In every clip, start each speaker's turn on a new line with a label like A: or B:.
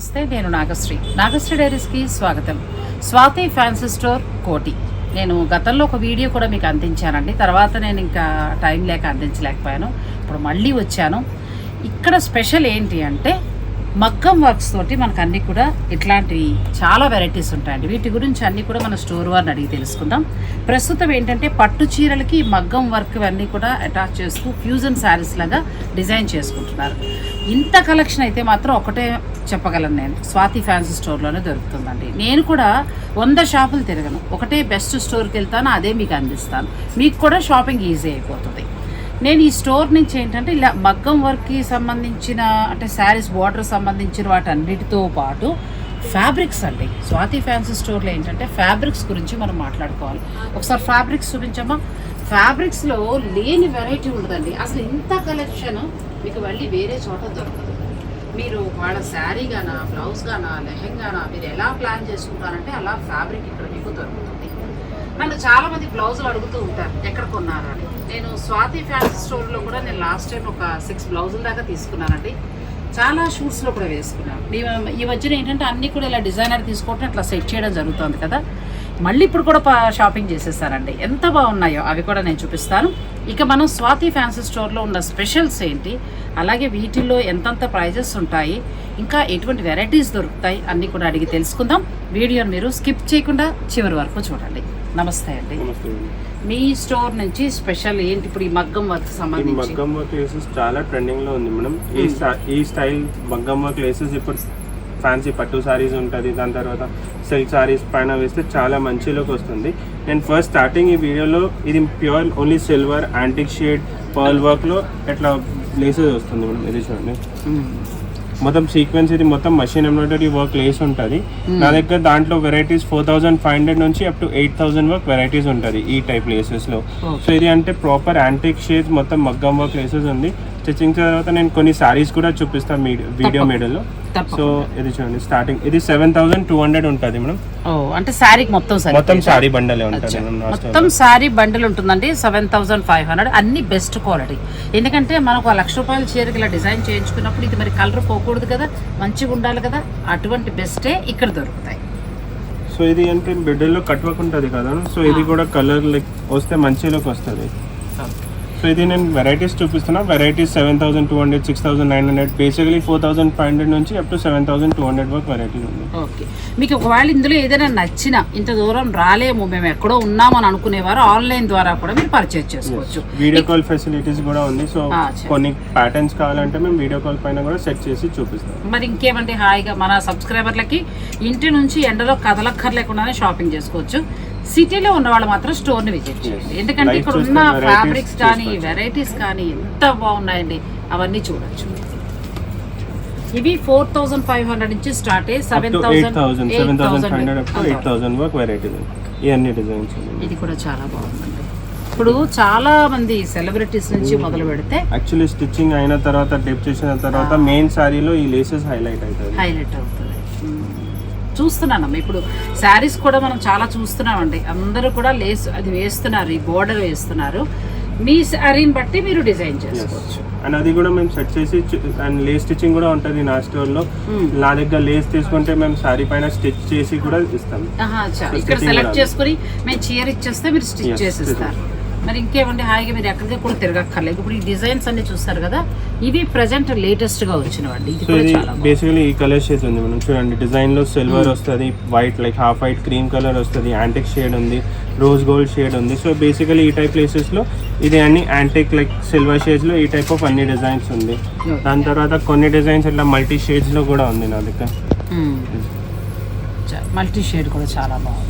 A: నమస్తే నేను నాగశ్రీ. నాగశ్రీ డైరీస్కి స్వాగతం. స్వాతి ఫ్యాన్సీ స్టోర్ కోటి. నేను గతంలో ఒక వీడియో కూడా మీకు అందించానండి. తర్వాత నేను ఇంకా టైం లేక అందించలేకపోయాను. ఇప్పుడు మళ్ళీ వచ్చాను. ఇక్కడ స్పెషల్ ఏంటి అంటే మగ్గం వర్క్స్ తోటి మనకు అన్నీ కూడా ఇట్లాంటివి చాలా వెరైటీస్ ఉంటాయండి. వీటి గురించి అన్నీ కూడా మన స్టోర్ వారిని అడిగి తెలుసుకుందాం. ప్రస్తుతం ఏంటంటే పట్టు చీరలకి మగ్గం వర్క్ అన్నీ కూడా అటాచ్ చేస్తూ ఫ్యూజన్ శారీస్ లాగా డిజైన్ చేసుకుంటున్నారు. ఇంత కలెక్షన్ అయితే మాత్రం ఒకటే చెప్పగలను నేను. స్వాతి ఫ్యాన్సీ స్టోర్లోనే దొరుకుతుందండి. నేను కూడా వంద షాపులు తిరగను. ఒకటే బెస్ట్ స్టోర్కి వెళ్తాను అదే మీకు అందిస్తాను. మీకు కూడా షాపింగ్ ఈజీ అయిపోతుంది. నేను ఈ స్టోర్ నుంచి ఏంటంటే ఇలా మగ్గం వర్క్కి సంబంధించిన అంటే శారీస్ బార్డర్ సంబంధించిన వాటన్నిటితో పాటు ఫ్యాబ్రిక్స్ అండి. స్వాతి ఫ్యాన్సీ స్టోర్లో ఏంటంటే ఫ్యాబ్రిక్స్ గురించి మనం మాట్లాడుకోవాలి. ఒకసారి ఫ్యాబ్రిక్స్ చూపించమ్మా. ఫ్యాబ్రిక్స్లో లేని వెరైటీ ఉండదండి. అసలు ఇంత కలెక్షన్ మీకు మళ్ళీ వేరే చోట దొరకదు. మీరు వాళ్ళ శారీ గానా బ్లౌజ్ గానా లెహెంగానా మీరు ఎలా ప్లాన్ చేసుకుంటారంటే అలా ఫ్యాబ్రిక్ ఇక్కడ మీకు దొరుకుతుంది. నన్ను చాలా మంది బ్లౌజులు అడుగుతూ ఉంటారు ఎక్కడ కొన్నారు? అని. నేను స్వాతి ఫ్యాన్సీ స్టోర్లో కూడా నేను లాస్ట్ టైం ఒక సిక్స్ బ్లౌజుల దాకా తీసుకున్నానండి. చాలా షూట్స్లో కూడా వేసుకున్నాను. ఈ- ఈ మధ్యన ఏంటంటే అన్నీ కూడా ఇలా డిజైనర్ తీసుకోవటం అట్లా సెట్ చేయడం జరుగుతుంది కదా. మళ్ళీ ఇప్పుడు కూడా పా- షాపింగ్ చేసేసారండి. ఎంత బాగున్నాయో అవి కూడా నేను చూపిస్తాను. ఇక మనం స్వాతి ఫ్యాన్సీ స్టోర్లో ఉన్న స్పెషల్స్ ఏంటి? అలాగే వీటిల్లో ఎంతంత ప్రైజెస్ ఉంటాయి? ఇంకా ఎటువంటి వెరైటీస్ దొరుకుతాయి? అన్నీ కూడా అడిగి తెలుసుకుందాం. వీడియోని మీరు స్కిప్ చేయకుండా చివరి వరకు చూడండి. నమస్తే అండి. మీ స్టోర్ నుంచి స్పెషల్ ఏంటి? ఇప్పుడు ఈ మగ్గం వర్క్ సంబంధించి.
B: మగ్గం వర్క్ చాలా ట్రెండింగ్లో ఉంది మేడం. ఈ స్టా- ఈ స్టైల్ మగ్గం వర్క్ లేసెస్ ఇప్పుడు ఫ్యాన్సీ పట్టు సారీస్ ఉంటుంది దాని తర్వాత సిల్క్ సారీస్ పైన వేస్తే చాలా మంచి లుక్ వస్తుంది నేను ఫస్ట్ స్టార్టింగ్ ఈ వీడియోలో ఇది pure only silver antique shade pearl వర్క్లో ఇట్లా లేసెస్ వస్తుంది మేడం ఇది చూడండి
A: మ్మ్.
B: మొత్తం సీక్వెన్స్ ఇది మొత్తం మషిన్ ఎంబ్రాయిడరీ వర్క్ లేస్ ఉంటుంది నా దగ్గర దాంట్లో varieties four thousand five hundred నుంచి up to eight thousand work varieties ఉంటుంది ఈ టైప్ లేసెస్లో
A: Okay.
B: సో ఇది అంటే ప్రాపర్ యాంటిక్ షేడ్స్ మొత్తం మగ్గం వర్క్ లేసెస్ ఉంది స్టిచ్చింగ్ తర్వాత నేను కొన్ని సారీస్ కూడా చూపిస్తాను వీడియో. మీడియాలో. సో ఇది చూడండి స్టార్టింగ్ ఇది సెవెన్ థౌసండ్ టూ హండ్రెడ్ ఉంటుంది మేడం.
A: ఓ అంటే శారీకి మొత్తం సరే
B: మొత్తం సారీ బండలే ఉంటుంది
A: మొత్తం. శారీ బండిల్ ఉంటుందండి సెవెన్ థౌసండ్ ఫైవ్ హండ్రెడ్ అన్ని బెస్ట్ క్వాలిటీ ఎందుకంటే మనకు ఆ లక్ష రూపాయల చీరకి ఇలా డిజైన్ చేయించుకున్నప్పుడు ఇది మరి కలర్ పోకూడదు కదా మంచిగా ఉండాలి కదా అటువంటి బెస్టే ఇక్కడ దొరుకుతాయి.
B: సో ఇది అంటే బిడ్డల్లో కట్ ఉంటుంది కదా సో ఇది కూడా కలర్ లైక్ వస్తే మంచి లుక్ వస్తుంది. సో ఇది నేను వెరైటీస్ చూపిస్తున్నా. Varieties seven thousand two hundred six thousand nine hundred basically four thousand five hundred నుంచి up to seven thousand two hundred వరకు వెరైటీస్ ఉంది
A: ఓకే. మీకు ఒకవేళ ఇందులో ఏదైనా నచ్చిన ఇంత దూరం రాలేము మేము ఎక్కడో ఉన్నామని అనుకునేవారు ఆన్లైన్ ద్వారా కూడా మీరు పర్చేజ్ చేసుకోవచ్చు.
B: వీడియో కాల్ ఫెసిలిటీస్ కూడా ఉంది. సో కొన్ని ప్యాటర్న్స్ కావాలంటే మేము వీడియో కాల్ పైన కూడా సెట్ చేసి చూపిస్తాం.
A: మరి ఇంకేమంటే హాయిగా మన సబ్స్క్రైబర్లకి ఇంటి నుంచి ఎండలో కదలక్కర్లేకుండానే షాపింగ్ చేసుకోవచ్చు. సిటీలో ఉన్న వాళ్ళు మాత్రం స్టోర్ని విజిట్ చేయండి. ఎందుకంటే ఇక్కడ ఉన్న ఫ్యాబ్రిక్స్ కానీ. వెరైటీస్ కానీ ఎంత బాగున్నాయండి అవన్నీ చూడొచ్చు. ఇవి ఫోర్ థౌసండ్ ఫైవ్ హండ్రెడ్ నుంచి స్టార్ట్ అయ్యి seven thousand
B: thousand seven thousand five hundred up to eight thousand వరకు వెరైటీస్ ఇవన్నీ డిజైన్స్
A: ఇది కూడా చాలా బాగుందండి. ఇప్పుడు చాలా మంది సెలబ్రిటీస్ నుంచి మొదలు పెడితే
B: యాక్చువల్లీ స్టిచ్చింగ్ అయిన తర్వాత డిప్ చేసిన తర్వాత మెయిన్ సారీలో ఈ లేసెస్ హైలైట్ అవుతుంది
A: హైలైట్ అవుతుంది మ్మ్. చూస్తున్నానమ్మా. ఇప్పుడు శారీస్ కూడా మనం చాలా చూస్తున్నామండి. అందరూ కూడా లేస్ అది వేస్తున్నారు ఈ బోర్డర్ వేస్తున్నారు. మీ శారీని బట్టి మీరు డిజైన్ చేసుకోవచ్చు.
B: అండ్ అది కూడా మేము సెట్ చేసి అండ్ లేస్ స్టిచ్చింగ్ కూడా ఉంటుంది నా స్టోర్లో
A: మ్మ్.
B: నా దగ్గర లేస్ తీసుకుంటే మేము సారీ పైన స్టిచ్ చేసి కూడా ఇస్తాం.
A: ఇక్కడ సెలెక్ట్. చేసుకుని మేము చీర ఇచ్చేస్తే మీరు స్టిచ్
B: Yes,
A: చేసిస్తారు. మరి ఇంకేమండి హాయిగా మీరు ఎక్కడికి కూడా తిరగక్కర్లేదు. ఇప్పుడు ఈ డిజైన్స్ అన్ని చూస్తారు కదా ఇవి ప్రజెంట్ లేటెస్ట్గా వచ్చినవండి. ఇది.
B: బేసికలీ ఈ కలర్ షేడ్స్ ఉంది మనం చూడండి డిజైన్లో సిల్వర్ వస్తుంది white like half white cream colour వస్తుంది యాంటిక్ షేడ్ ఉంది రోజ్ గోల్డ్ షేడ్ ఉంది. సో బేసికలీ ఈ టైప్ ప్లేసెస్లో ఇది అన్ని యాంటిక్ లైక్ సిల్వర్ షేడ్స్లో ఈ టైప్ ఆఫ్ అన్ని డిజైన్స్ ఉంది. దాని తర్వాత కొన్ని డిజైన్స్ ఇట్లా మల్టీ షేడ్స్లో కూడా ఉంది నా దగ్గర.
A: మల్టీ షేడ్ కూడా చాలా బాగుంది.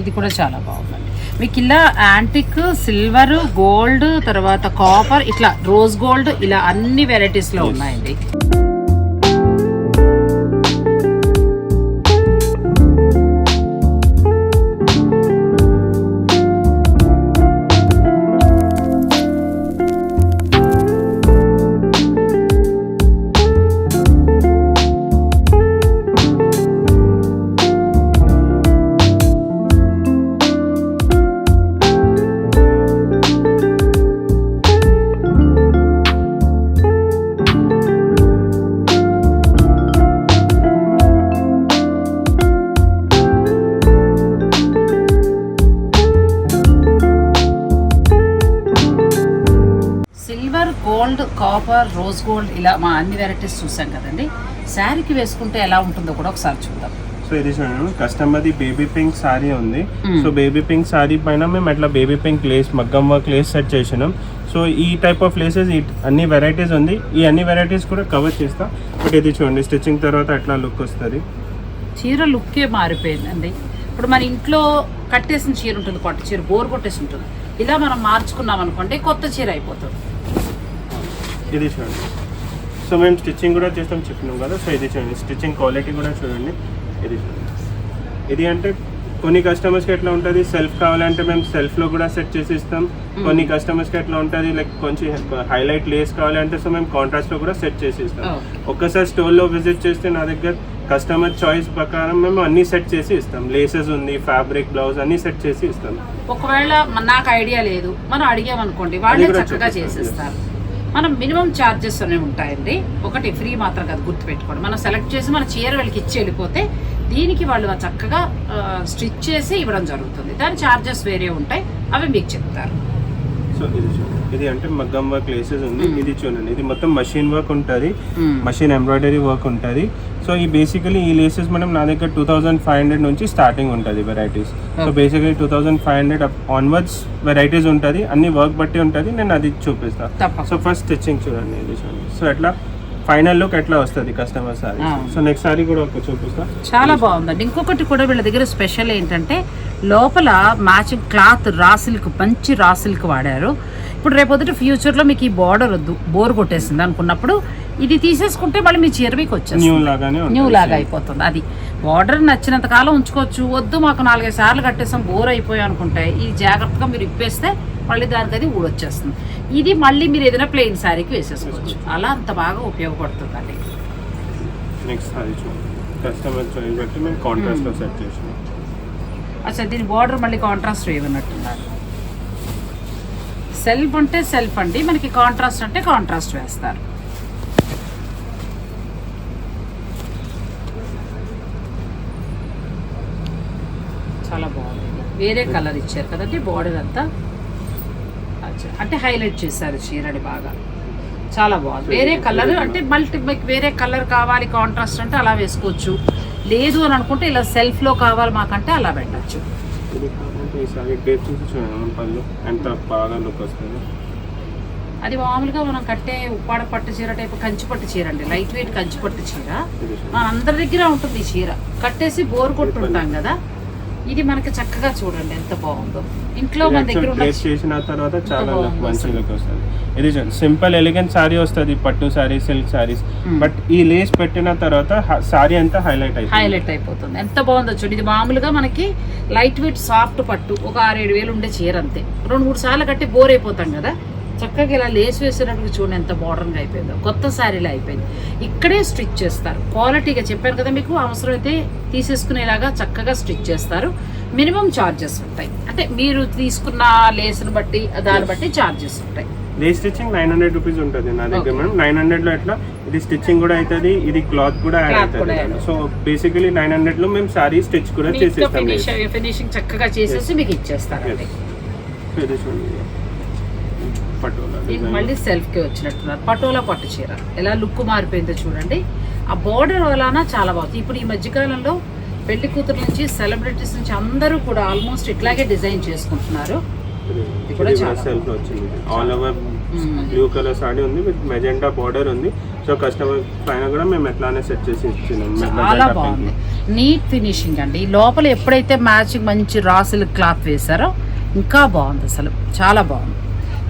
A: ఇది కూడా చాలా బాగుందండి మీకు ఇలా యాంటిక్ సిల్వర్ గోల్డ్ తర్వాత కాపర్ ఇట్లా రోజ్ గోల్డ్ ఇలా అన్ని వెరైటీస్లో
B: Yes.
A: ఉన్నాయండి రోజ్ గోల్డ్ ఇలా మా అన్ని వెరైటీస్ చూసాం కదండి. శారీకి వేసుకుంటే ఎలా ఉంటుందో కూడా ఒకసారి చూద్దాం.
B: సో ఇది చూడండి కస్టమర్ది బేబీ పింక్ సారీ ఉంది. సో బేబీ పింక్ సారీ పైన మేము అట్లా బేబీ పింక్ లేస్ మగ్గం వర్క్ లేస్ సెట్ చేసినాం. సో ఈ టైప్ ఆఫ్ లేసెస్ అన్ని వెరైటీస్ ఉంది. ఈ అన్ని వెరైటీస్ కూడా కవర్ చేస్తా. బట్ ఇది చూడండి స్టిచ్చింగ్ తర్వాత ఎట్లా లుక్ వస్తుంది.
A: చీర లుక్కే మారిపోయిందండి. ఇప్పుడు మన ఇంట్లో కట్టేసిన చీర ఉంటుంది పట్టు చీర బోర్ కొట్టేసి ఉంటుంది. ఇలా మనం మార్చుకున్నాం అనుకోండి కొత్త చీర అయిపోతుంది.
B: ఇది చూడండి. సో మేము స్టిచ్చింగ్ కూడా చేస్తాం చెప్పినాం కదా. సో ఇది చూడండి. స్టిచ్చింగ్ క్వాలిటీ కూడా చూడండి. ఇది చూడండి. ఇది అంటే కొన్ని కస్టమర్స్కి ఎట్లా ఉంటుంది? సెల్ఫ్ కావాలంటే మేము సెల్ఫ్లో కూడా సెట్ చేసి ఇస్తాం కొన్ని కస్టమర్స్కి ఎట్లా ఉంటుంది? లైక్ కొంచెం హైలైట్ లేస్ కావాలంటే సో మేము కాంట్రాస్ట్లో కూడా సెట్ చేసి ఇస్తాం. ఒక్కసారి స్టోర్లో విజిట్ చేస్తే నా దగ్గర కస్టమర్ చాయిస్ ప్రకారం మేము అన్ని సెట్ చేసి ఇస్తాం. లేసెస్ ఉంది ఫ్యాబ్రిక్ బ్లౌజ్ అన్ని సెట్ చేసి ఇస్తాం.
A: ఒకవేళ నాకు ఐడియా లేదు మనం అడిగామనుకోండి వాళ్ళే చక్కగా చేసేస్తారు. మనం మినిమం ఛార్జెస్ అనేవి ఉంటాయండి. ఒకటి ఫ్రీ మాత్రం కాదు గుర్తుపెట్టుకోండి. మనం సెలెక్ట్ చేసి మన చీర వాళ్ళకి ఇచ్చి వెళ్ళిపోతే దీనికి వాళ్ళు చక్కగా స్టిచ్ చేసి ఇవ్వడం జరుగుతుంది. దాని ఛార్జెస్ వేరే ఉంటాయి. అవి మీకు చెప్తారు.
B: సో ఇది చూడండి ఇది అంటే మగ్గం వర్క్ లేసెస్ ఉంది ఇది చూడండి. ఇది మొత్తం మషిన్ వర్క్ ఉంటుంది. మషిన్ ఎంబ్రాయిడరీ వర్క్ ఉంటుంది. సో ఈ బేసికలీ ఈ లేసెస్ మనం నా దగ్గర టూ థౌజండ్ ఫైవ్ హండ్రెడ్ నుంచి స్టార్టింగ్ ఉంటుంది varieties so. Basically two thousand five hundred onwards varieties ఉంటుంది. అన్ని వర్క్ బట్టి ఉంటుంది. నేను అది చూపిస్తాను. సో ఫస్ట్ స్టిచ్చింగ్ చూడండి ఇది చూడండి. సో ఎట్లా? ఫైనల్ లుక్ ఎట్లా వస్తుంది customer sari. So next sari కూడా ఒక చూపిస్తా.
A: చాలా బాగుందండి. ఇంకొకటి కూడా వీళ్ళ దగ్గర స్పెషల్ ఏంటంటే లోపల మ్యాచింగ్ క్లాత్ రా సిల్క్ మంచి రా సిల్క్ వాడారు. ఇప్పుడు రేపొద్దుట ఫ్యూచర్లో మీకు ఈ బార్డర్ వద్దు బోర్ కొట్టేసింది అనుకున్నప్పుడు ఇది తీసేసుకుంటే మళ్ళీ మీ చీర మీకు
B: న్యూ
A: వచ్చేస్తుంది
B: లాగానే ఉంటుంది.
A: న్యూ లాగా అయిపోతుంది. అది బార్డర్ నచ్చినంత కాలం ఉంచుకోవచ్చు. వద్దు మాకు నాలుగైదు సార్లు కట్టేసాం బోర్ అయిపోయి అనుకుంటే ఇది జాగ్రత్తగా మీరు ఇప్పేస్తే మళ్ళీ దానికి అది ఊడొచ్చేస్తుంది. ఇది మళ్ళీ మీరు ఏదైనా ప్లెయిన్ శారీకి వేసేసుకోవచ్చు. అలా అంత బాగా ఉపయోగపడుతుందండి.
B: నెక్స్ట్ సారీ చూడండి కస్టమర్ చాయిస్ బట్టి మేము కాంట్రాస్ట్లో సెట్ చేసినాం.
A: అచ్చా దీని బార్డర్ మళ్ళీ కాంట్రాస్ట్ వేయమన్నట్టున్నారు సెల్ఫ్ అంటే సెల్ఫ్ అండి మనకి కాంట్రాస్ట్ అంటే కాంట్రాస్ట్ వేస్తారు. చాలా బాగుంది. వేరే కలర్ ఇచ్చారు కదండి బార్డర్ అంతా. అంటే హైలైట్ చేశారు చీరని బాగా. చాలా బాగుంది. వేరే కలర్ అంటే మల్టీ మీకు వేరే కలర్ కావాలి కాంట్రాస్ట్ అంటే అలా వేసుకోవచ్చు. లేదు అని అనుకుంటే ఇలా సెల్ఫ్లో కావాలి మాకంటే అలా పెట్టచ్చు. అది మామూలుగా మనం కట్టే ఉప్పాడ పట్టు చీర టైప్ కంచి పట్టు చీర అండి లైట్ వెయిట్ కంచి పట్టు చీర. మన అందరి దగ్గర ఉంటుంది ఈ చీర. కట్టేసి బోర్ కొట్టుంటాం కదా. ఇది మనకి చక్కగా చూడండి ఎంత బాగుందో. ఇంట్లో మన దగ్గర
B: డ్రెస్ చేసిన తర్వాత చాలా మంచి. లుక్ వస్తుంది ఇది సింపుల్ ఎలిగెంట్ సారీ వస్తుంది పట్టు సారీ సిల్క్ సారీస్. బట్ ఈ లేస్ పెట్టిన తర్వాత సారీ అంతా హైలైట్ అవుతుంది
A: హైలైట్ అయిపోతుంది. ఎంత బాగుందో చూడండి ఇది మామూలుగా మనకి లైట్ వెయిట్ సాఫ్ట్ పట్టు ఒక ఆరేడు వేలు ఉండే చీర అంతే. రెండు మూడు సార్లు కట్టి బోర్ అయిపోతాం కదా. చక్కగా ఇలా లేస్ వేసినప్పుడు చూడండి ఎంత మోడర్న్గా అయిపోయిందో. కొత్త శారీలో అయిపోయింది. ఇక్కడే స్టిచ్ చేస్తారు. క్వాలిటీగా చెప్పాను కదా మీకు అవసరమైతే తీసేసుకునేలాగా చక్కగా స్టిచ్ చేస్తారు. మినిమం ఛార్జెస్ ఉంటాయి. అంటే మీరు తీసుకున్న లేస్ని బట్టి దాన్ని బట్టి ఛార్జెస్ ఉంటాయి.
B: Lace stitching nine hundred rupees ఉంటుంది నా దగ్గర. మేడం. నైన్ హండ్రెడ్లో ఎట్లా? ఇది స్టిచ్చింగ్ కూడా అవుతుంది ఇది క్లాత్ కూడా యాడ్ అవుతుంది సో బేసికలీ నైన్ హండ్రెడ్లో మేము సారీ స్టిచ్ కూడా చేసేస్తాం
A: ఫినిష్ ఫినిషింగ్ చక్కగా చేసేసి మీకు
B: design.
A: మళ్ళీ సెల్ఫ్కి వచ్చినట్టున్నారు. పటోలా పట్టు చీర. ఎలా లుక్ మారిపోయిందో చూడండి. ఆ బోర్డర్ వలన చాలా బాగుంది. ఇప్పుడు ఈ మధ్యకాలంలో పెళ్ళి కూతురు నుంచి సెలబ్రిటీస్ నుంచి అందరూ కూడా ఆల్మోస్ట్ ఇట్లాగే డిజైన్ చేసుకుంటున్నారు.
B: సెల్ఫ్ వచ్చింది. All over. Blue colour sari ఉంది విత్ మెజెంటా బార్డర్ ఉంది. సో కస్టమర్ పైన కూడా మేము ఎట్లానే సెట్ చేసి ఇచ్చినాం
A: చాలా బాగుంది. నీట్ ఫినిషింగ్ అండి. లోపల ఎప్పుడైతే మ్యాచింగ్ మంచి రా సిల్క్ క్లాత్ వేశారో ఇంకా బాగుంది అసలు. చాలా బాగుంది.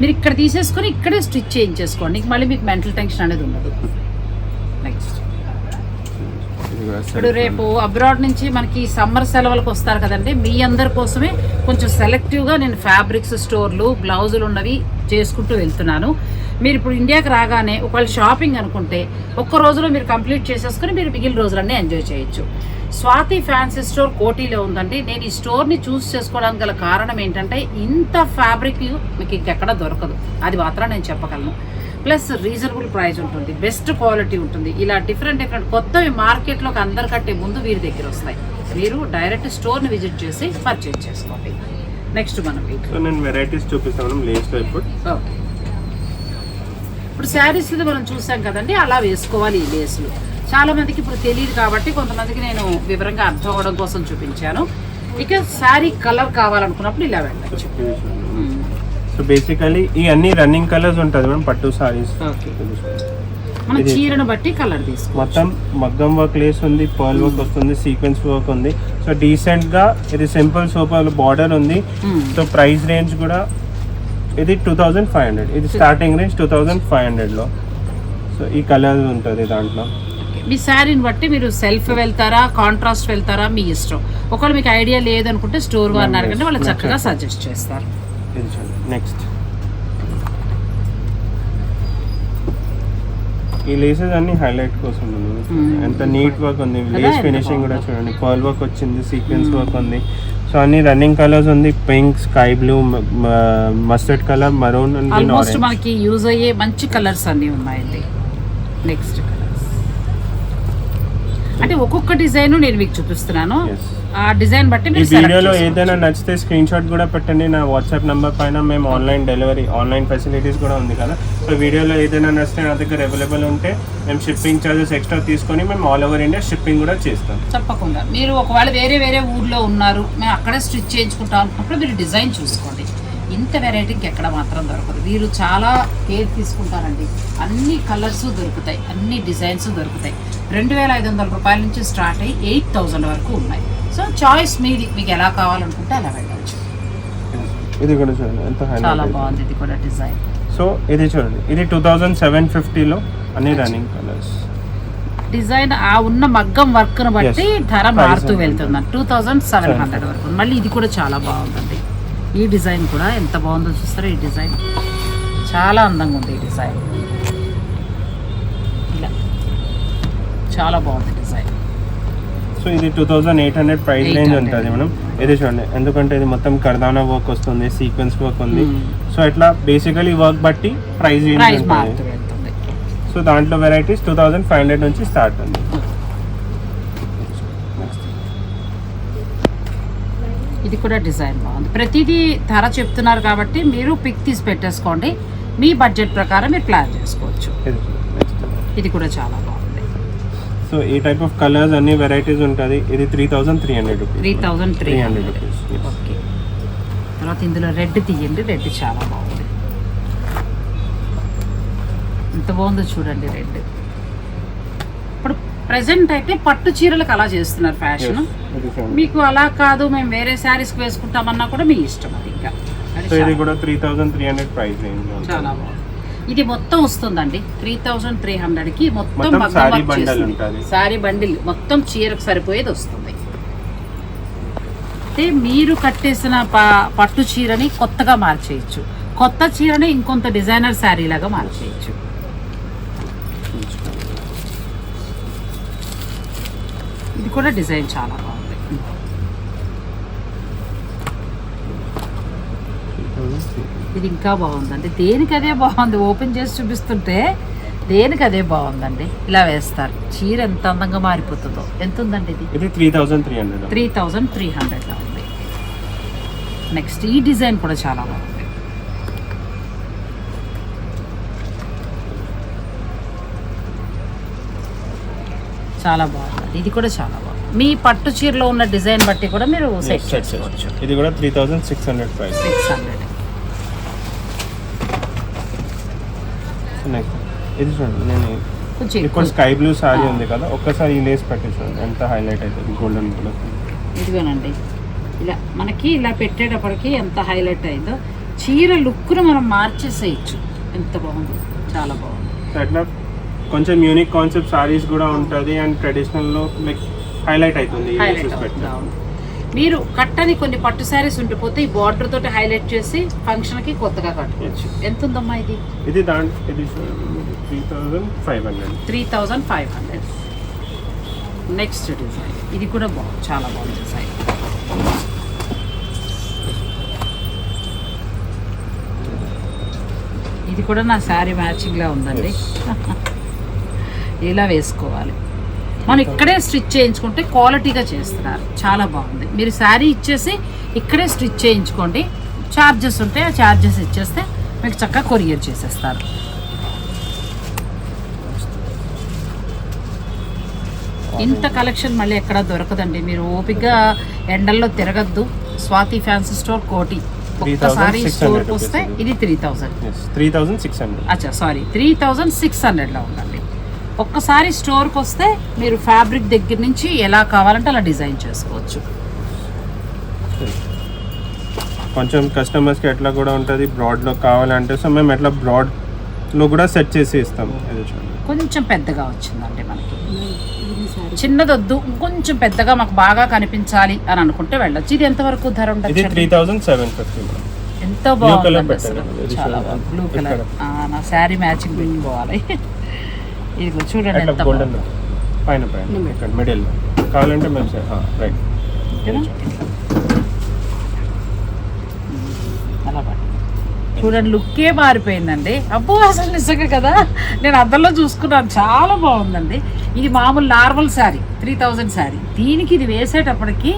A: మీరు ఇక్కడ తీసేసుకొని ఇక్కడే స్టిచ్ చేయించేసుకోండి. మళ్ళీ మీకు మెంటల్ టెన్షన్ అనేది ఉండదు. నెక్స్ట్ ఇప్పుడు రేపు అబ్రాడ్ నుంచి మనకి సమ్మర్ సెలవులకు వస్తారు కదండి. మీ అందరి కోసమే కొంచెం సెలెక్టివ్గా నేను ఫ్యాబ్రిక్స్ స్టోర్లు బ్లౌజులు ఉన్నవి చేసుకుంటూ వెళ్తున్నాను. మీరు ఇప్పుడు ఇండియాకి రాగానే ఒకవేళ షాపింగ్ అనుకుంటే ఒక్క రోజులో మీరు కంప్లీట్ చేసేసుకుని మీరు మిగిలిన రోజులన్నీ ఎంజాయ్ చేయొచ్చు. స్వాతి ఫ్యాన్సీ స్టోర్ కోటిలో ఉందండి. నేను ఈ స్టోర్ని చూస్ చేసుకోవడానికి గల కారణం ఏంటంటే ఇంత ఫ్యాబ్రిక్ మీకు ఇంకెక్కడ దొరకదు. అది మాత్రం నేను చెప్పగలను. ప్లస్ రీజనబుల్ ప్రైస్ ఉంటుంది బెస్ట్ క్వాలిటీ ఉంటుంది. ఇలా డిఫరెంట్ డిఫరెంట్ కొత్తవి మార్కెట్లోకి అందరికంటే ముందు వీరి దగ్గర వస్తాయి. మీరు డైరెక్ట్ స్టోర్ని విజిట్ చేసి పర్చేజ్ చేసుకోండి. నెక్స్ట్ మనం
B: నేను వెరైటీస్ చూపిస్తాను లో ఇప్పుడు
A: ఓకే. ఇప్పుడు శారీస్ మనం చూసాం కదండి అలా వేసుకోవాలి ఈ లేసులు. చాలా మందికి ఇప్పుడు తెలియదు కాబట్టి కొంతమందికి నేను వివరంగా అర్థం అవ్వడం కోసం చూపించాను. ఇక శారీ కలర్ కావాలనుకున్నప్పుడు ఇలా వెళ్ళచ్చు.
B: సో బేసికలీ ఈ అన్ని రన్నింగ్ కలర్స్ ఉంటుంది మేడం పట్టు సారీస్
A: ఓకే మన
B: ఇది-
A: చీరను బట్టి కలర్ తీసుకో
B: మొత్తం మగ్గం వర్క్ లేస్ ఉంది పర్ల్ వర్క్ వస్తుంది సీక్వెన్స్ వర్క్ ఉంది. సో డీసెంట్గా ఇది సింపుల్ సూపర్ బార్డర్ ఉంది.
A: Hmm.
B: సో ప్రైస్ రేంజ్ కూడా ఇది టూ థౌజండ్ ఫైవ్ హండ్రెడ్ ఇది starting range two thousand five హండ్రెడ్లో సో ఈ కలర్ ఉంటుంది దాంట్లో.
A: మీ శారీని బట్టి మీరు సెల్ఫ్ వెళ్తారా కాంట్రాస్ట్ వెళ్తారా మీ ఇష్టం. ఒకవేళ మీకు ఐడియా లేదనుకుంటే స్టోర్ వారిని అడగండి వాళ్ళు చక్కగా సజెస్ట్ చేస్తారు.
B: నెక్స్ట్ ఈ లేసెస్ అన్ని హైలైట్ కోసం ఉంది.
A: Hmm.
B: ఎంత నీట్ వర్క్ ఉంది. లేస్ ఫినిషింగ్ కూడా. చూడండి. పర్ల్ వర్క్ వచ్చింది సీక్వెన్స్ వర్క్ ఉంది. సో అన్ని రన్నింగ్ కలర్స్ ఉంది. Pink sky blue mustard colour maroon and
A: almost మనకి యూజ్ అయ్యే మంచి కలర్స్ అన్ని ఉన్నాయండి. నెక్స్ట్ అంటే ఒక్కొక్క డిజైన్ నేను మీకు చూపిస్తున్నాను. ఆ డిజైన్ బట్టి
B: ఈ
A: మీరు
B: వీడియోలో. ఏదైనా నచ్చితే స్క్రీన్ షాట్ కూడా పెట్టండి. నా వాట్సాప్ నెంబర్ పైన మేము ఆన్లైన్ డెలివరీ ఆన్లైన్ ఫెసిలిటీస్ కూడా ఉంది కదా. సో వీడియోలో ఏదైనా నచ్చితే నా దగ్గర అవైలబుల్ ఉంటే మేము షిప్పింగ్ ఛార్జెస్ ఎక్స్ట్రా తీసుకొని మేము ఆల్ ఓవర్ ఇండియా షిప్పింగ్ కూడా చేస్తాం.
A: తప్పకుండా. మీరు ఒకవేళ వేరే వేరే ఊర్లో ఉన్నారు మేము అక్కడే స్టిచ్ చేయించుకుంటాం అనుకున్నప్పుడు మీరు డిజైన్ చూసుకోండి. ఇంత వెరైటీకి ఎక్కడ మాత్రం దొరకదు. వీరు చాలా కేర్ తీసుకుంటారండి. అన్ని కలర్స్ దొరుకుతాయి. అన్ని డిజైన్స్ దొరుకుతాయి. రెండు వేల ఐదు వందల రూపాయల నుంచి స్టార్ట్ అయ్యి ఎయిట్ థౌజండ్ వరకు ఉన్నాయి. సో చాయిస్ మీది. మీకు ఎలా కావాలనుకుంటే అలా వెళ్ళవచ్చు
B: ఇది కూడా చూడండి. ఎంత
A: చాలా బాగుంది. ఇది కూడా డిజైన్
B: సో ఇది చూడండి. ఇది టూ థౌజండ్ సెవెన్ ఫిఫ్టీలో అన్ని రన్నింగ్ కలర్స్
A: డిజైన్ ఆ ఉన్న మగ్గం వర్క్ను బట్టి. ధర మారుతూ. వెళ్తుంది. టూ థౌజండ్ సెవెన్ హండ్రెడ్ వరకు. మళ్ళీ ఇది కూడా చాలా బాగుందండి. ఈ డిజైన్ కూడా ఎంత బాగుందో చూస్తారా? ఈ డిజైన్ చాలా అందంగా ఉంది ఈ డిజైన్. ఇలా. చాలా బాగుంది డిజైన్.
B: సో ఇది two thousand eight hundred price range
A: 800.
B: ఉంటుంది మనం ఇది చూడండి ఎందుకంటే ఇది మొత్తం కర్దానా వర్క్ వస్తుంది సీక్వెన్స్ వర్క్ ఉంది. సో ఇట్లా బేసికలీ వర్క్ బట్టి ప్రైస్ రేంజ్ ఉంటుంది. సో దాంట్లో varieties two thousand five hundred నుంచి స్టార్ట్ ఉంది.
A: ఇది కూడా డిజైన్ బాగుంది. ప్రతిదీ ధర చెప్తున్నారు కాబట్టి మీరు పిక్ తీసి పెట్టేసుకోండి. మీ బడ్జెట్ ప్రకారం మీరు ప్లాన్ చేసుకోవచ్చు.
B: ఇది
A: కూడా చాలా బాగుంది.
B: సో ఈ టైప్ ఆఫ్ కలర్స్ అన్ని వెరైటీస్ ఉంటుంది. ఇది three thousand three hundred rupees
A: three thousand three
B: hundred rupees
A: okay తర్వాత ఇందులో రెడ్ తీయండి. రెడ్ చాలా బాగుంది. ఎంత బాగుందో చూడండి రెడ్ ప్రజెంట్ అయితే పట్టు చీరలకు అలా చేస్తున్నారు ఫ్యాషన్. మీకు అలా కాదు మేము వేరే శారీస్కి వేసుకుంటామన్నా కూడా మీ ఇష్టం అది ఇంకా.
B: ఇది కూడా three thousand three hundred price
A: చాలా బాగుంది. ఇది మొత్తం వస్తుందండి. త్రీ థౌజండ్ త్రీ హండ్రెడ్కి మొత్తం
B: మొత్తం saree
A: బండిల్ మొత్తం చీరకు సరిపోయేది వస్తుంది. అంటే మీరు కట్టేసిన పట్టు చీరని కొత్తగా మార్చేయచ్చు. కొత్త చీరని ఇంకొంత డిజైనర్ శారీ లాగా మార్చేయచ్చు. ఇది కూడా డిజైన్ చాలా బాగుంది. ఇది ఇంకా బాగుందండి. దేనికి అదే బాగుంది? ఓపెన్ చేసి చూపిస్తుంటే దేనికి అదే బాగుందండి? ఇలా వేస్తారు. చీర ఎంత అందంగా మారిపోతుందో. ఎంత ఉందండి ఇది?
B: ఇది three thousand three hundred.
A: Three thousand three హండ్రెడ్లో ఉంది. నెక్స్ట్ ఈ డిజైన్ కూడా చాలా బాగుంది. చాలా బాగుంది. ఇది కూడా చాలా బాగుంది. మీ పట్టు చీరలో ఉన్న డిజైన్ బట్టి కూడా మీరు సెట్ చేసుకోవచ్చు.
B: ఇది కూడా three thousand six hundred price
A: six hundred
B: ఇది చూడండి నేను ఇప్పుడు
A: ఎక్కువ.
B: Sky blue sari. ఉంది కదా ఒక్కసారి ఈ లేస్ పెట్టి చూడండి ఎంత హైలైట్ అవుతుంది గోల్డెన్ కూడా
A: ఇదిగోనండి. ఇలా మనకి ఇలా పెట్టేటప్పటికి ఎంత హైలైట్ అయిందో చీర లుక్ను మనం మార్చేసేయచ్చు. ఎంత బాగుందో చాలా బాగుంది.
B: కొంచెం యూనిక్ కాన్సెప్ట్ సారీస్ కూడా ఉంటుంది అండ్ ట్రెడిషనల్లో లైక్ హైలైట్ అవుతుంది.
A: మీరు కట్టని కొన్ని పట్టు శారీస్ ఉండిపోతే ఈ బార్డర్ తోటి హైలైట్ చేసి ఫంక్షన్కి కొత్తగా కట్టుకోవచ్చు ఎంత ఉందమ్మా ఇది?
B: ఇది దాంట్ ఇది three thousand five hundred
A: three thousand five hundred next design ఇది కూడా బాగుంది చాలా బాగుంది డిజైన్ ఇది కూడా నా శారీ మ్యాచింగ్లా ఉందండి. ఇలా వేసుకోవాలి? మనం ఇక్కడే స్టిచ్ చేయించుకుంటే క్వాలిటీగా చేస్తున్నారు. చాలా బాగుంది. మీరు శారీ ఇచ్చేసి ఇక్కడే స్టిచ్ చేయించుకోండి. ఛార్జెస్ ఉంటే ఆ ఛార్జెస్ ఇచ్చేస్తే మీకు చక్కగా కొరియర్ చేసేస్తారు. ఇంత కలెక్షన్ మళ్ళీ ఎక్కడ దొరకదండి. మీరు ఓపిక్గా ఎండల్లో తిరగద్దు. స్వాతి ఫ్యాన్సీ స్టోర్ కోటి. ఒక్కసారి స్టోర్కి వస్తే ఇది three thousand.
B: Three thousand six hundred
A: అచ్చా సారీ. త్రీ థౌజండ్ సిక్స్ హండ్రెడ్లో ఉందండి. ఒక్కసారి స్టోర్కి వస్తే మీరు ఫ్యాబ్రిక్ దగ్గర నుంచి ఎలా కావాలంటే అలా డిజైన్ చేసుకోవచ్చు.
B: కొంచెం కస్టమర్స్కి ఎట్లా కూడా ఉంటుంది బ్రాడ్లో కావాలంటే సో మేము ఎట్లా బ్రాడ్లో కూడా సెట్ చేసి ఇస్తాం.
A: కొంచెం పెద్దగా వచ్చిందండి మనకి. చిన్నదొద్దు కొంచెం పెద్దగా మాకు బాగా కనిపించాలి అని అనుకుంటే వెళ్ళొచ్చు. ఇది ఎంతవరకు ధర
B: ఇది
A: ఉండొచ్చు
B: త్రీ థౌజండ్ సెవెన్ ఫిఫ్టీ
A: ఎంత బాగుంది అసలు. చాలా బ్లూ కలర్. నా శారీ మ్యాచింగ్ పెట్టుకోవాలి. ఇది చూడండి ఎంత
B: గోల్డెన్. పైన పైన ఇక్కడ మిడిల్ కావాలంటే మేము రైట్?
A: అలా. చూడండి లుక్కే మారిపోయిందండి. అబ్బో అసలు నిజంగా కదా? నేను అద్దంలో చూసుకున్నాను. చాలా బాగుందండి. ఇది మామూలు normal sari three thousand sari. దీనికి ఇది వేసేటప్పటికి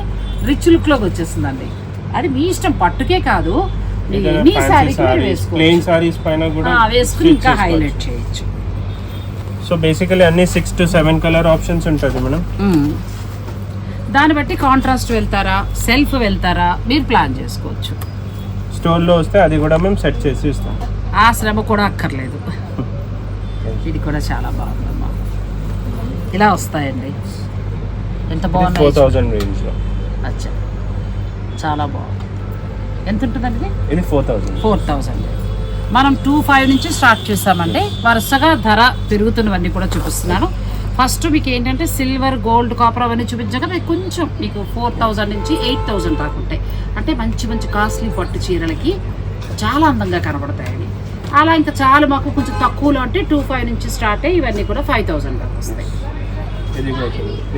A: రిచ్ లుక్లోకి వచ్చేస్తుందండి. అది మీ ఇష్టం పట్టుకే కాదు. మీకు ఎనీ శారీకి వేసుకోవచ్చు. వేసుకుని ఇంకా హైలైట్ చేయొచ్చు.
B: సో బేసికలీ అన్ని six to seven colour options ఉంటుంది మేడం.
A: మ్మ్. దాన్ని బట్టి కాంట్రాస్ట్ వెళ్తారా సెల్ఫ్ వెళ్తారా మీరు ప్లాన్ చేసుకోవచ్చు.
B: స్టోర్లో వస్తే అది కూడా మేము సెట్ చేసి ఇస్తాం.
A: ఆ శ్రమ కూడా అక్కర్లేదు. ఇది కూడా చాలా బాగుందమ్మా. ఇలా వస్తాయండి. ఎంత
B: ఫోర్
A: బాగున్నాయి?
B: థౌజండ్ రేంజ్లో
A: అచ్చా. చాలా బాగుంది. ఎంత ఉంటుందండి?
B: ఇది ఫోర్ థౌజండ్
A: ఫోర్ థౌజండ్ మనం టూ ఫైవ్ నుంచి స్టార్ట్ చేస్తామండి. వరుసగా ధర పెరుగుతున్నవన్నీ కూడా చూపిస్తున్నాను. ఫస్ట్ మీకు ఏంటంటే సిల్వర్ గోల్డ్ కాపర్ అవన్నీ చూపించాక అది కొంచెం మీకు ఫోర్ థౌజండ్ నుంచి ఎయిట్ థౌజండ్ దాకా ఉంటాయి. అంటే మంచి మంచి కాస్ట్లీ పట్టు చీరలకి చాలా అందంగా కనబడతాయి అలా ఇంకా చాలా మాకు కొంచెం తక్కువలో అంటే టూ ఫైవ్ నుంచి స్టార్ట్ అయ్యి ఇవన్నీ కూడా ఫైవ్ థౌజండ్ దాకా వస్తాయి.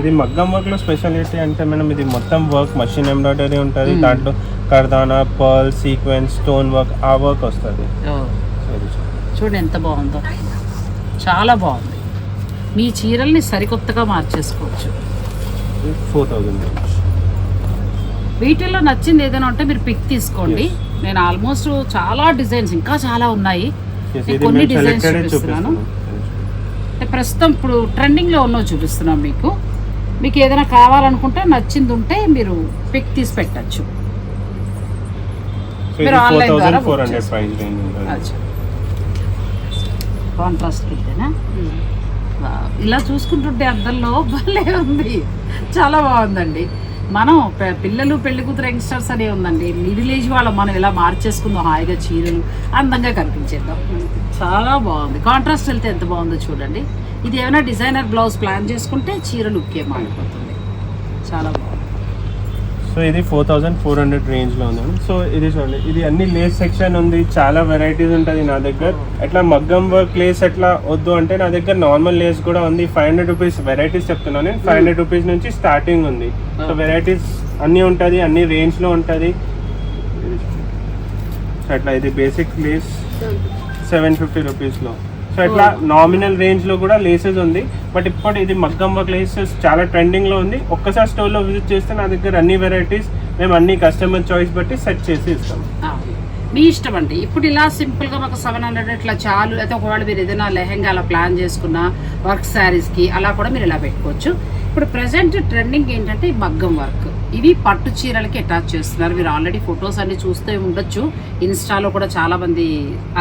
B: ఇది మగ్గం వర్క్లో స్పెషాలిటీ అంటే మనం ఇది మొత్తం వర్క్ మషిన్ ఎంబ్రాయిడరీ ఉంటుంది. దాంట్లో కర్దానా పర్ల్ సీక్వెన్స్ స్టోన్ వర్క్ ఆ వర్క్ వస్తుంది.
A: చూడండి ఎంత బాగుందో. చాలా బాగుంది. మీ చీరల్ని సరికొత్తగా మార్చేసుకోవచ్చు.
B: ఫోర్ థౌజండ్
A: వీటిల్లో నచ్చింది ఏదైనా ఉంటే మీరు పిక్ తీసుకోండి. నేను ఆల్మోస్ట్ చాలా డిజైన్స్ ఇంకా చాలా ఉన్నాయి. కొన్ని డిజైన్స్ చూపిస్తున్నాను.
B: చూపిస్తున్నాం.
A: అంటే ప్రస్తుతం ఇప్పుడు ట్రెండింగ్లో ఉన్నవి చూపిస్తున్నాం మీకు. మీకు ఏదైనా కావాలనుకుంటే నచ్చింది ఉంటే మీరు పిక్ తీసి పెట్టచ్చు.
B: సో ఇది
A: మీరు
B: ఫోర్
A: online ద్వారా
B: thousand four
A: book
B: hundred price range ఉంటుంది.
A: కాంట్రాస్ట్ వెళ్తేనా వావ్. ఇలా చూసుకుంటుంటే అద్దంలో భలే ఉంది. చాలా బాగుందండి. మనం పిల్లలు పెళ్ళి కూతురు యంగ్స్టర్స్ అనే ఉందండి. మిడిల్ ఏజ్ వాళ్ళం మనం ఇలా మార్చేసుకుందాం హాయిగా చీరలు అందంగా కనిపించేద్దాం. చాలా బాగుంది. కాంట్రాస్ట్ వెళ్తే ఎంత బాగుందో చూడండి. ఇది ఏమైనా డిజైనర్ బ్లౌజ్ ప్లాన్ చేసుకుంటే చీర లుక్ ఏం మారిపోతుంది. చాలా బాగుంది.
B: సో ఇది ఫోర్ థౌజండ్ ఫోర్ హండ్రెడ్ రేంజ్లో ఉంది సో ఇది చూడండి ఇది అన్ని లేస్ సెక్షన్ ఉంది చాలా వెరైటీస్ ఉంటుంది నా దగ్గర. ఎట్లా మగ్గం వర్క్ లేస్ ఎట్లా వద్దు అంటే నా దగ్గర నార్మల్ లేస్ కూడా ఉంది. ఫైవ్ హండ్రెడ్ రూపీస్ వెరైటీస్ చెప్తున్నాను నేను. ఫైవ్ హండ్రెడ్ రూపీస్ నుంచి స్టార్టింగ్ ఉంది. సో వెరైటీస్ అన్ని ఉంటుంది అన్ని రేంజ్లో ఉంటుంది. అట్లా ఇది బేసిక్ లేస్ సెవెన్ ఫిఫ్టీ రూపీస్లో సో ఇట్లా నామినల్ రేంజ్లో కూడా లేసెస్ ఉంది. బట్ ఇప్పుడు ఇది మగ్గం వర్క్ లేసెస్ చాలా ట్రెండింగ్లో ఉంది. ఒక్కసారి స్టోర్లో విజిట్ చేస్తే నా దగ్గర అన్ని వెరైటీస్ మేము అన్ని కస్టమర్ చాయిస్ బట్టి సెట్ చేసి ఇస్తాం.
A: మీ ఇష్టం అండి. ఇప్పుడు ఇలా సింపుల్గా సెవెన్ హండ్రెడ్ ఇట్లా చాలు అయితే ఒకవేళ మీరు ఏదైనా లెహెంగా అలా ప్లాన్ చేసుకున్న వర్క్ శారీస్కి అలా కూడా మీరు ఇలా పెట్టుకోవచ్చు. ఇప్పుడు ప్రెసెంట్ ట్రెండింగ్ ఏంటంటే మగ్గం వర్క్ ఇవి పట్టు చీరలకి అటాచ్ చేస్తున్నారు. మీరు ఆల్రెడీ ఫొటోస్ అన్ని చూస్తే ఉండొచ్చు. ఇన్స్టాలో కూడా చాలా మంది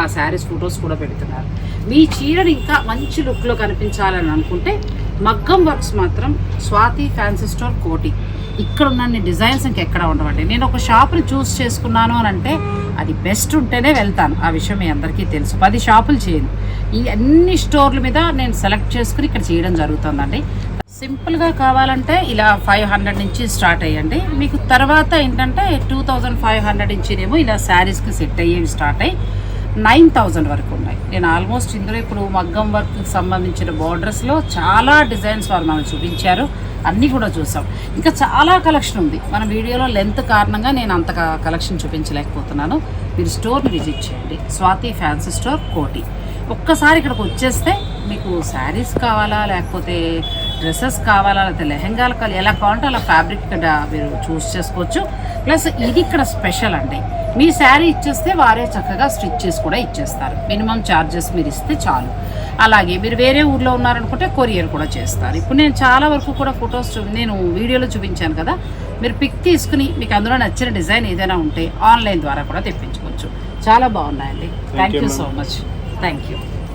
A: ఆ శారీస్ ఫొటోస్ కూడా పెడుతున్నారు. మీ చీరను ఇంకా మంచి లుక్లో కనిపించాలని అనుకుంటే మగ్గం వర్క్స్ మాత్రం స్వాతి ఫ్యాన్సీ స్టోర్ కోటి. ఇక్కడ ఉన్న డిజైన్స్ ఇంకెక్కడ ఉండవండి. నేను ఒక షాప్ని చూస్ చేసుకున్నాను అని అంటే అది బెస్ట్ ఉంటేనే వెళ్తాను. ఆ విషయం మీ అందరికీ తెలుసు. పది షాపులు చేయను. ఈ అన్ని స్టోర్ల మీద నేను సెలెక్ట్ చేసుకుని ఇక్కడ చేయడం జరుగుతుందండి. సింపుల్గా కావాలంటే ఇలా ఫైవ్ హండ్రెడ్ నుంచి స్టార్ట్ అయ్యండి. మీకు తర్వాత ఏంటంటే టూ థౌజండ్ ఫైవ్ హండ్రెడ్ నుంచినేమో ఇలా శారీస్కి సెట్ అయ్యేవి స్టార్ట్ అయ్యి నైన్ థౌజండ్ వరకు ఉన్నాయి. నేను ఆల్మోస్ట్ ఇందులో ఇప్పుడు మగ్గం వర్క్కి సంబంధించిన బార్డర్స్లో చాలా డిజైన్స్ వారు మనకు చూపించారు. అన్నీ కూడా చూసాం. ఇంకా చాలా కలెక్షన్ ఉంది. మన వీడియోలో లెంత్ కారణంగా నేను అంత కలెక్షన్ చూపించలేకపోతున్నాను. మీరు స్టోర్ని విజిట్ చేయండి. స్వాతి ఫ్యాన్సీ స్టోర్ కోటి. ఒక్కసారి ఇక్కడికి వచ్చేస్తే మీకు శారీస్ కావాలా? లేకపోతే డ్రెస్సెస్ కావాలా లేకపోతే లెహెంగాలు కావాలి ఎలా కావాలంటే అలా ఫ్యాబ్రిక్ ఇక్కడ మీరు చూస్ చేసుకోవచ్చు. ప్లస్ ఇది ఇక్కడ స్పెషల్ అండి. మీ శారీ ఇచ్చేస్తే వారే చక్కగా స్టిచ్ చేసి కూడా ఇచ్చేస్తారు. మినిమం ఛార్జెస్ మీరు ఇస్తే చాలు. అలాగే మీరు వేరే ఊర్లో ఉన్నారనుకుంటే కొరియర్ కూడా చేస్తారు. ఇప్పుడు నేను చాలా వరకు కూడా ఫొటోస్ నేను వీడియోలో చూపించాను కదా మీరు పిక్ తీసుకుని మీకు అందులో నచ్చిన డిజైన్ ఏదైనా ఉంటే ఆన్లైన్ ద్వారా కూడా తెప్పించుకోవచ్చు. చాలా బాగున్నాయండి. Thank you so much thank you